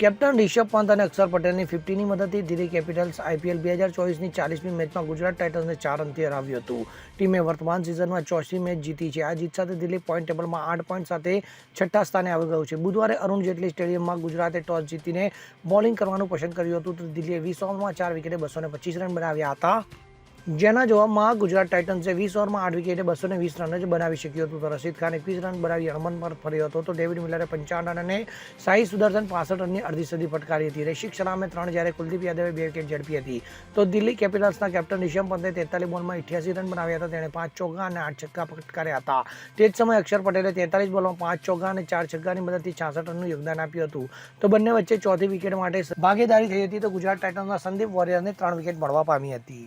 Captain Rishabh Pant અને અક્ષર પટેલની ફિફ્ટીની મદદથી દિલ્હી કેપિટલ્સ આઈપીએલ બે હજાર ચોવીસની ચાલીસમી મેચમાં ગુજરાત ટાઇટન્સને ચાર અંતે હરાવ્યું હતું. ટીમે વર્તમાન સિઝનમાં ચોથી મેચ જીતી છે. આ જીત સાથે દિલ્હી પોઈન્ટ ટેબલમાં આઠ પોઈન્ટ સાથે છઠ્ઠા સ્થાને આવી ગયું છે. બુધવારે અરુણ જેટલી સ્ટેડિયમમાં ગુજરાતે ટોસ જીતીને બોલિંગ કરવાનું પસંદ કર્યું હતું. તો દિલ્હીએ વીસ ઓવરમાં ચાર વિકેટે બસો પચીસ રન બનાવ્યા હતા. જેના જવાબમાં ગુજરાત ટાઇટન્સે વીસ ઓવરમાં આઠ વિકેટે બસો ને વીસ રન જ બનાવી શક્યું હતું. તો રશીદ ખાન એકવીસ રન બનાવી હરમન પર ફર્યો હતો. તો ડેવિડ મિલરે પંચાવન રન અને સાઈ સુદર્શન, પાસઠ રનની અડધી સદી ફટકારી હતી. રશિક સલામે ત્રણ જ્યારે કુલદીપ યાદવે બે વિકેટ ઝડપી હતી. તો દિલ્હી કેપિટલ્સના કેપ્ટન રિષભ પંતે તેતાલીસ બોલમાં અઠ્યાસી રન બનાવ્યા હતા. તેણે પાંચ ચોગ્ગા અને આઠ છક્કા ફટકાર્યા હતા. તે જ સમયે અક્ષર પટેલે તેતાલીસ બોલમાં પાંચ ચોગ્ગા અને ચાર છગ્ગાની મદદથી છાસઠ રનનું યોગદાન આપ્યું હતું. તો બંને વચ્ચે ચોથી વિકેટ માટે ભાગીદારી થઈ હતી. તો ગુજરાત ટાઇટન્સના સંદીપ વોરિયરને ત્રણ વિકેટ મળવા પામી હતી.